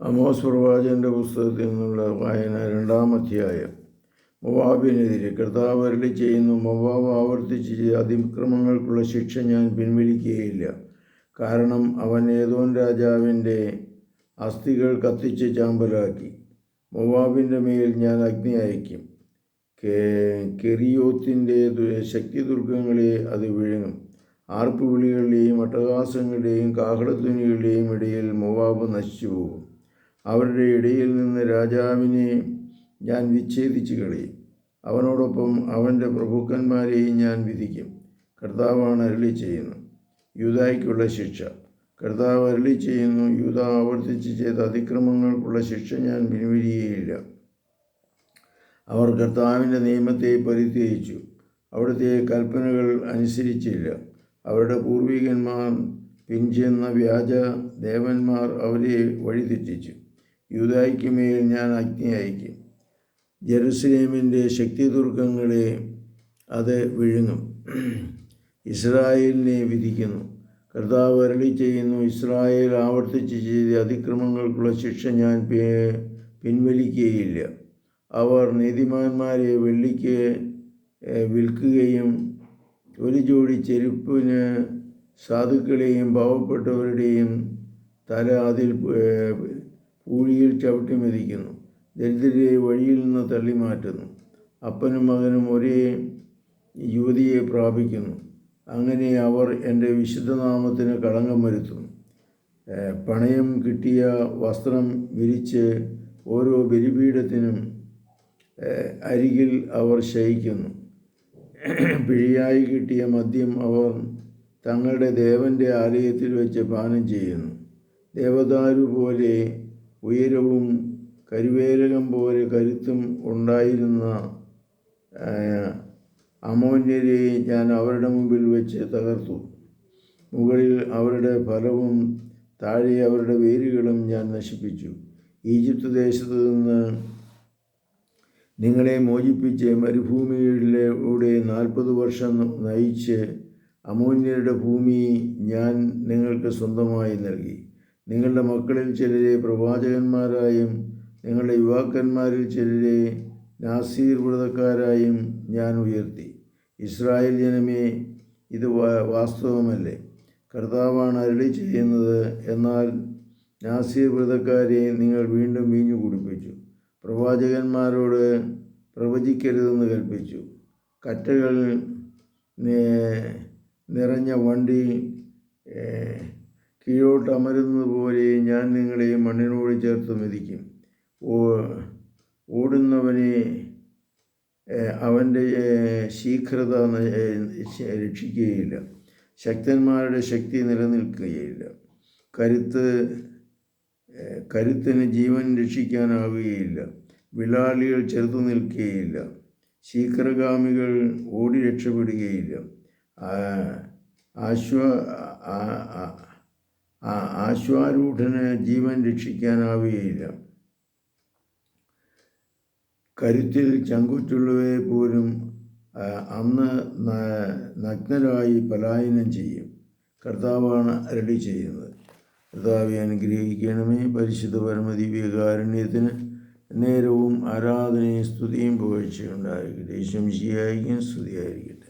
Amos പ്രവാചകന്റെ പുസ്തകത്തിൽ നിന്നുള്ള വായന രണ്ടാം അധ്യായം. മൊവാബിനെതിരെ കർത്താവ് അരളി ചെയ്യുന്നു മൊവാബ് ആവർത്തിച്ച് ചെയ്ത അതിക്രമങ്ങൾക്കുള്ള ശിക്ഷ ഞാൻ പിൻവലിക്കുകയില്ല. കാരണം അവൻ ഏതോൻ രാജാവിന്റെ അസ്ഥികൾ കത്തിച്ച് ചാമ്പലാക്കി. മൊവാബിന്റെ മേൽ ഞാൻ അഗ്നി അയക്കും കെറിയോത്തിന്റെ ശക്തി ദുർഗങ്ങളെ അത് വിഴുങ്ങും. ആർപ്പുവിളികളുടെയും അട്ടഹാസങ്ങളുടെയും കാഹളധ്വനികളുടെയും ഇടയിൽ മൊവാബ് നശിച്ചു പോകും അവരുടെ ഇടയിൽ നിന്ന് രാജാവിനെ ഞാൻ വിച്ഛേദിച്ച് കളയും. അവനോടൊപ്പം അവന്റെ പ്രഭുക്കന്മാരെയും ഞാൻ വിധിക്കും. കർത്താവാണ് അരളി ചെയ്യുന്നു. യൂതായ്ക്കുള്ള ശിക്ഷ. കർത്താവ് അരളി ചെയ്യുന്നു യൂത ആവർത്തിച്ച് ചെയ്ത അതിക്രമങ്ങൾക്കുള്ള ശിക്ഷ ഞാൻ പിൻവലിയുകയില്ല അവർ കർത്താവിന്റെ നിയമത്തെ പരിത്യജിച്ചു അവിടുത്തെ കൽപ്പനകൾ അനുസരിച്ചില്ല. അവരുടെ പൂർവികന്മാർ പിഞ്ചെന്ന വ്യാജ ദേവന്മാർ അവരെ വഴിതെറ്റിച്ചു. യൂതായ്ക്ക് മേൽ ഞാൻ അഗ്നി അയക്കും ജെറുസലേമിന്റെ ശക്തിദുർഗങ്ങളെ അത് വിഴുങ്ങും. ഇസ്രായേലിനെ വിധിക്കുന്നു. കർത്താവ് അരളി ചെയ്യുന്നു ഇസ്രായേൽ ആവർത്തിച്ച് ചെയ്ത അതിക്രമങ്ങൾക്കുള്ള ശിക്ഷ ഞാൻ പിൻവലിക്കുകയില്ല. അവർ നീതിമാന്മാരെ വെള്ളിക്ക് വിൽക്കുകയും ഒരു ജോഡി ചെരുപ്പിന് സാധുക്കളെയും പാവപ്പെട്ടവരുടെയും തല അതിൽ ഏഹ്, പൂഴിയിൽ ചവിട്ടി മെതിക്കുന്നു ദരിദ്രരെ വഴിയിൽ നിന്ന് തള്ളി മാറ്റുന്നു അപ്പനും മകനും ഒരേ യുവതിയെ പ്രാപിക്കുന്നു. അങ്ങനെ അവർ എന്റെ വിശുദ്ധനാമത്തിന് കളങ്കം വരുത്തുന്നു പണയം കിട്ടിയ വസ്ത്രം വിരിച്ച് ഓരോ ബലിപീഠത്തിനും അരികിൽ അവർ ശയിക്കുന്നു. പിഴിയായി കിട്ടിയ മദ്യം അവർ തങ്ങളുടെ ദേവന്റെ ആലയത്തിൽ വെച്ച് പാനം ചെയ്യുന്നു. ദേവദാരു പോലെ ഉയരവും കരുവേലകം പോലെ കരുത്തും ഉണ്ടായിരുന്ന അമോന്യരെ ഞാൻ അവരുടെ മുമ്പിൽ വെച്ച് തകർത്തു. മുകളിൽ അവരുടെ ഫലവും താഴെ അവരുടെ വേരുകളും ഞാൻ നശിപ്പിച്ചു. ഈജിപ്ത് ദേശത്ത് നിന്ന് നിങ്ങളെ മോചിപ്പിച്ച് മരുഭൂമിയിലൂടെ നാൽപ്പത് വർഷം നയിച്ച് അമോന്യരുടെ ഭൂമി ഞാൻ നിങ്ങൾക്ക് സ്വന്തമായി നൽകി. നിങ്ങളുടെ മക്കളിൽ ചിലരെ പ്രവാചകന്മാരായും നിങ്ങളുടെ യുവാക്കന്മാരിൽ ചിലരെ നാസീർ വ്രതക്കാരായും ഞാൻ ഉയർത്തി. ഇസ്രായേൽ ജനമേ ഇത് വാസ്തവമല്ലേ? കർത്താവാണ് അരളി ചെയ്യുന്നത് എന്നാൽ നാസീർ വ്രതക്കാരെ നിങ്ങൾ വീണ്ടും വീഞ്ഞു കുടിപ്പിച്ചു. പ്രവാചകന്മാരോട് പ്രവചിക്കരുതെന്ന് കൽപ്പിച്ചു. കറ്റകൾ നിറഞ്ഞ വണ്ടി കീഴോട്ട് അമരുന്നത് പോലെ ഞാൻ നിങ്ങളെ മണ്ണിനോട് ചേർത്ത് മെതിക്കും. ഓ- ഓടുന്നവനെ അവന്റെ ശീഘ്രത രക്ഷിക്കുകയില്ല. ശക്തന്മാരുടെ ശക്തി നിലനിൽക്കുകയില്ല. കരുത്ത് കരുത്തിന് ജീവൻ രക്ഷിക്കാനാവുകയില്ല. വിളാളികൾ ചെറുത്തു നിൽക്കുകയില്ല. ശീഘ്രഗാമികൾ ഓടി രക്ഷപ്പെടുകയില്ല. ആശ്വ ആ- ആശ്വാരൂഢന് ജീവൻ രക്ഷിക്കാനാവുകയില്ല. കരുത്തിൽ ചങ്കുറ്റുള്ളവരെ പോലും അന്ന് നഗ്നരായി പലായനം ചെയ്യും. കർത്താവാണ് അരടി ചെയ്യുന്നത്. കർത്താവെ അനുഗ്രഹിക്കണമേ പരിശുദ്ധ പരമദിവ്യകാരുണ്യത്തിന്. നേരവും ആരാധനയും സ്തുതിയും പുകഴ്ചയുണ്ടായിരിക്കട്ടെ. ശംശിയായിരിക്കും സ്തുതിയായിരിക്കട്ടെ.